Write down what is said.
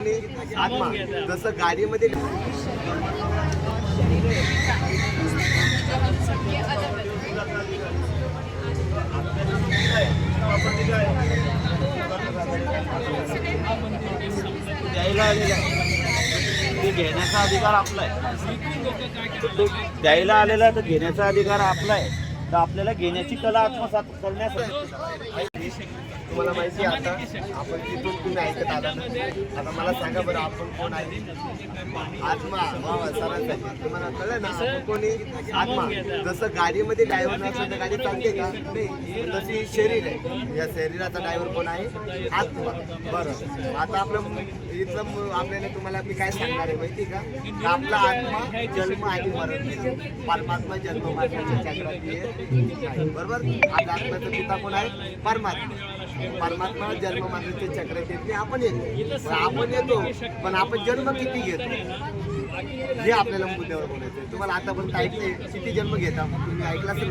जसं गाडीमध्ये घेण्याचा अधिकार आपला आहे. द्यायला आलेला आहे तर घेण्याचा अधिकार आपला आहे. तर आपल्याला घेण्याची कला आत्मसात करण्यासाठी. तुम्हाला माहिती आहे आता आपण तिथून तुम्ही ऐकत आला ना आता मला सांगा बरं आपण कोण आहे? आत्मा वा सरांसाठी. तुम्हाला कळलं ना आपण कोणी? आत्मा. जसं गाडीमध्ये ड्रायव्हर नसलं तर गाडी चालते का? नाही तशी शरीर आहे. या शरीराचा ड्रायव्हर कोण आहे? आत्मा. बरं. आता आपलं इथलं आपल्याला तुम्हाला मी काय सांगणार आहे माहिती का का? आपला आत्मा जन्म आणि मरण परमात्मा जन्म मरणाच्या चक्रात आहे. बरोबर? आपल्या आत्म्याचा पिता कोण आहे? परमात्मा. परमात्मा जन्म मरणाचे चक्र येत नाही आपण येतो. आपण येतो पण आपण जन्म किती घेतो? हे आपल्याला मुद्द्यावर बोलायचं तुम्हाला आतापर्यंत ऐकले किती जन्म घेता? तुम्ही ऐकला असेल